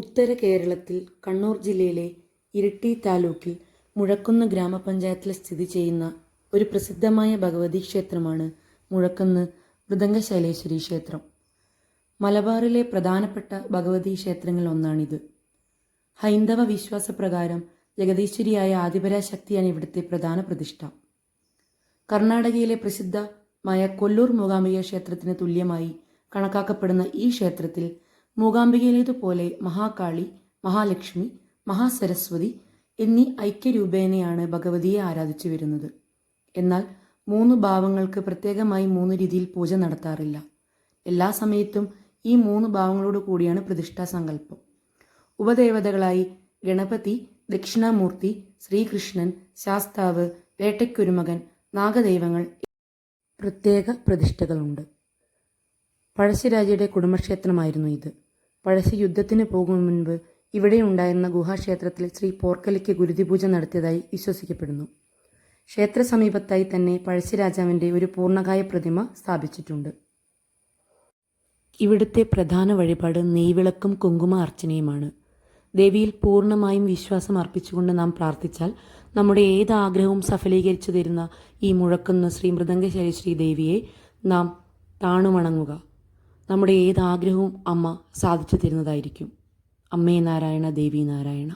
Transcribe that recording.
ഉത്തര കേരളത്തിൽ കണ്ണൂർ ജില്ലയിലെ ഇരിട്ടി താലൂക്കിൽ മുഴക്കുന്ന് ഗ്രാമപഞ്ചായത്തിൽ സ്ഥിതി ചെയ്യുന്ന ഒരു പ്രസിദ്ധമായ ഭഗവതി ക്ഷേത്രമാണ് മുഴക്കുന്ന് മൃദംഗശൈലേശ്വരി ക്ഷേത്രം. മലബാറിലെ പ്രധാനപ്പെട്ട ഭഗവതി ക്ഷേത്രങ്ങളിൽ ഒന്നാണിത്. ഹൈന്ദവ വിശ്വാസപ്രകാരം ജഗദീശ്വരിയായ ആദിപരാശക്തിയാണ് ഇവിടുത്തെ പ്രധാന പ്രതിഷ്ഠ. കർണാടകയിലെ പ്രസിദ്ധമായ കൊല്ലൂർ മൂകാംബിക ക്ഷേത്രത്തിന് തുല്യമായി കണക്കാക്കപ്പെടുന്ന ഈ ക്ഷേത്രത്തിൽ മൂകാംബികയിലേതുപോലെ മഹാകാളി മഹാലക്ഷ്മി മഹാസരസ്വതി എന്നീ ഐക്യരൂപേണയാണ് ഭഗവതിയെ ആരാധിച്ചു വരുന്നത്. എന്നാൽ മൂന്ന് ഭാവങ്ങൾക്ക് പ്രത്യേകമായി മൂന്ന് രീതിയിൽ പൂജ നടത്താറില്ല. എല്ലാ സമയത്തും ഈ മൂന്ന് ഭാവങ്ങളോട് കൂടിയാണ് പ്രതിഷ്ഠാ സങ്കല്പം. ഉപദേവതകളായി ഗണപതി ദക്ഷിണാമൂർത്തി ശ്രീകൃഷ്ണൻ ശാസ്താവ് വേട്ടയ്ക്കുരുമകൻ നാഗദൈവങ്ങൾ പ്രത്യേക പ്രതിഷ്ഠകളുണ്ട്. പഴശ്ശിരാജയുടെ കുടുംബക്ഷേത്രമായിരുന്നു ഇത്. പഴശ്ശി യുദ്ധത്തിന് പോകും മുൻപ് ഇവിടെ ഉണ്ടായിരുന്ന ഗുഹാക്ഷേത്രത്തിൽ ശ്രീ പോർക്കലിക്ക് ഗുരുതിപൂജ നടത്തിയതായി വിശ്വസിക്കപ്പെടുന്നു. ക്ഷേത്ര സമീപത്തായി തന്നെ പഴശ്ശിരാജാവിന്റെ ഒരു പൂർണകായ പ്രതിമ സ്ഥാപിച്ചിട്ടുണ്ട്. ഇവിടുത്തെ പ്രധാന വഴിപാട് നെയ്വിളക്കും കുങ്കുമ അർച്ചനയുമാണ്. ദേവിയിൽ പൂർണമായും വിശ്വാസം അർപ്പിച്ചുകൊണ്ട് നാം പ്രാർത്ഥിച്ചാൽ നമ്മുടെ ഏത് ആഗ്രഹവും സഫലീകരിച്ചു തരുന്ന ഈ മുഴക്കുന്ന ശ്രീ മൃദംഗശൈലി ശ്രീ ദേവിയെ നാം താണുവണങ്ങുക. നമ്മുടെ ഏത് ആഗ്രഹവും അമ്മ സാധിച്ചു തരുന്നതായിരിക്കും. അമ്മേ നാരായണ ദേവി നാരായണ.